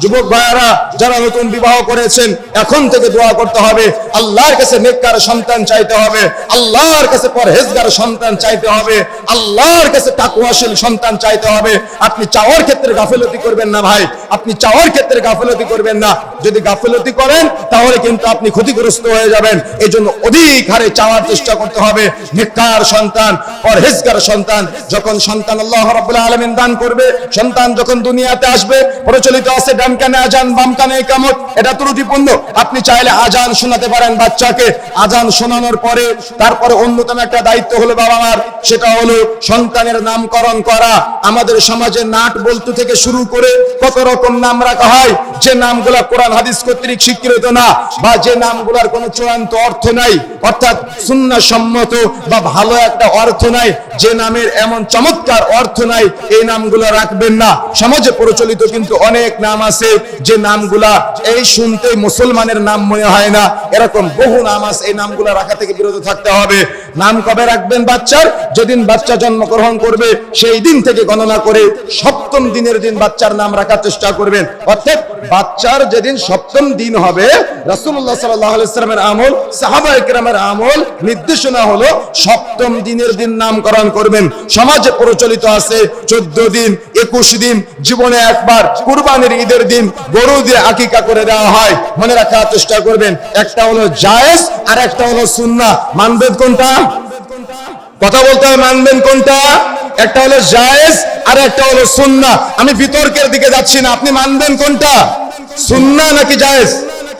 যুবক ভাইয়ারা, যারা নতুন বিবাহ করেছেন, এখন থেকে দোয়া করতে হবে। আল্লাহর কাছে নেককার সন্তান চাইতে হবে। আল্লাহর কাছে পরহেজগার সন্তান চাইতে হবে। আল্লাহর কাছে তাকুয়াশীল সন্তান চাইতে হবে। আপনি চাওয়ার ক্ষেত্রে গাফিলতি করবেন না ভাই। আপনি চাওয়ার ক্ষেত্রে গাফিলতি করবেন না। যদি গাফিলতি করেন, তাহলে কিন্তু আপনি ক্ষতিগ্রস্ত হয়ে যাবেন। এই জন্য অধিক হারে চাওয়ার চেষ্টা করতে হবে। নেককার সন্তান, পরহেজগার সন্তান, যখন সন্তান আল্লাহ রাব্বুল আলামিন দান করবে, সন্তান যখন দুনিয়াতে আসবে, প্রচলিত আছে ডান কানে, আজান বাম কানে ইকামত এটা ত্রুটিপূর্ণ আপনি চাইলে আজান শোনাতে পারেন বাচ্চাকে। আজান শোনানোর পরে তারপরে অন্যতম একটা দায়িত্ব হলো বাবা মার, সেটা হলো সন্তানের নামকরণ করা। আমাদের সমাজে নাট বলতে থেকে শুরু করে কত রকম নাম রাখা হয়, যে নামগুলা কোরআন হাদিস কর্তৃক স্বীকৃত না, বা যে নামগুলার কোনো চূড়ান্ত অর্থ নাই, অর্থাৎ সুন্না সম্মত বা ভালো একটা অর্থ নাই, যে নামের এমন চমৎকার অর্থ নাই, এই নামগুলো রাখবেন না। সমাজে প্রচলিত কিন্তু অনেক নাম আছে যে নামগুলা এই শুনতে মুসলমানের নাম মনে হয় না। এরকম বহু নাম আছে, এই নামগুলা রাখা থেকে বিরত থাকতে হবে। নাম কবে রাখবেন বাচ্চার? যেদিন বাচ্চা জন্মগ্রহণ করবে, সেই দিন থেকে গণনা করে সপ্তম দিনের দিন বাচ্চার নাম রাখার চেষ্টা করবেন। অর্থাৎ বাচ্চার যেদিন সপ্তম দিন হবে আলাইহি সাল্লামের আমল সাহাবা একরামের আমল নির্দেশনা হলো সপ্তম দিনের দিন নামকরণ করবেন। সমাজে প্রচলিত আছে, চোদ্দ দিন, একুশ দিন, জীবনে একবার, কুরবানির ঈদের দিন গরু দিয়ে আকিকা করে দেওয়া হয়। মনে রাখার চেষ্টা করবেন, একটা হলো জায়েজ আর একটা হলো সুন্না মানবেন কোনটা? কথা বলতে হবে মানবেন কোনটা? একটা হলো জায়েজ আর একটা হলো সুন্না আমি বিতর্কের দিকে যাচ্ছি না, আপনি মানবেন কোনটা? সুন্না নাকি জায়েজ?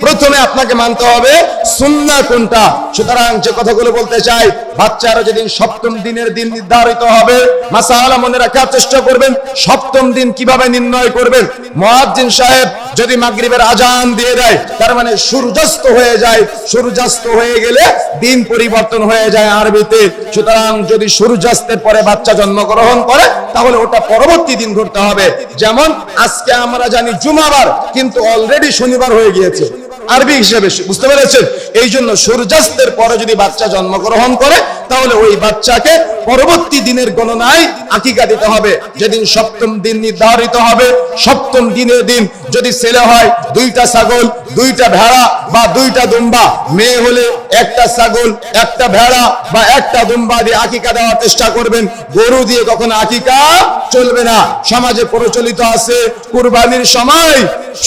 প্রথমে আপনাকে মানতে হবে সুন্না কোনটা। সুতরাং যে কথাগুলো বলতে চাই বাচ্চারা যেদিন সপ্তম দিনের দিন নির্ধারিত হবে, মাসালা মনে রাখার চেষ্টা করবেন, সপ্তম দিন কীভাবে নির্ণয় করবেন? মুয়াজ্জিন সাহেব যদি মাগরিবের আজান দিয়ে দেয়, তার মানে সূর্যাস্ত হয়ে যায়, সূর্যাস্ত হয়ে গেলে দিন পরিবর্তন হয়ে যায় আরবিতে। সুতরাং যদি সূর্যাস্তের পরে বাচ্চা জন্মগ্রহণ করে, তাহলে ওটা পরবর্তী দিন ধরতে হবে। যেমন আজকে আমরা জানি জুমাবার, কিন্তু অলরেডি শনিবার হয়ে গিয়েছে। আরবি হিসেবে বুঝতে পেরেছেন? এই জন্য সূর্যাস্তের পরে যদি বাচ্চা জন্মগ্রহণ করে, তাহলে ওই বাচ্চাকে পরবর্তী দিনের গণনায় আকিকা দিতে হবে। যেদিন সপ্তম দিন নির্ধারিত হবে, সপ্তম দিনের দিন যদি ছেলে হয়, দুইটা ছাগল, দুইটা ভেড়া বা দুইটা দুম্বা, মেয়ে হলে একটা ছাগল, একটা ভেড়া বা একটা দুম্বা দিয়ে আকিকা দেওয়ার চেষ্টা করবেন। গরু দিয়ে কখনো আকিকা চলবে না। সমাজে প্রচলিত আছে কুরবানির সময়,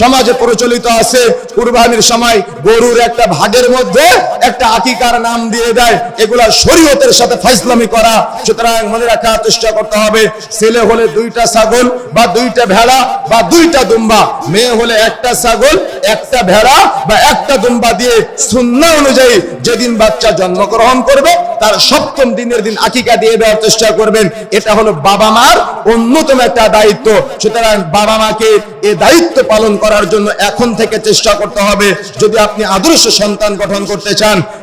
সমাজে প্রচলিত আছে কুরবানির সময় গরুর একটা ভাগের মধ্যে একটা আকিকার নাম দিয়ে দেয়। এগুলা শরীয়তের সাথে ফাইসলামি করা। সুতরাং মনে রাখার চেষ্টা করতে হবে, ছেলে হলে দুইটা ছাগল বা দুইটা ভেড়া বা দুইটা দুম্বা মেয়ে হলে একটা ছাগল, একটা ভেড়া বা একটা দুম্বা দিয়ে সুন্নাহ অনুযায়ী যেদিন বাচ্চা জন্মগ্রহণ করবে, তার সপ্তম দিনের দিন আকিকা দিয়ে দেওয়ার চেষ্টা করবেন। এটা হলো বাবা মার অন্যতম একটা দায়িত্ব। সুতরাং বাবা মাকে এ দায়িত্ব পালন করার জন্য এখন থেকে চেষ্টা করতে হবে। যদি আপনি আদর্শ সন্তান গঠন করতে চান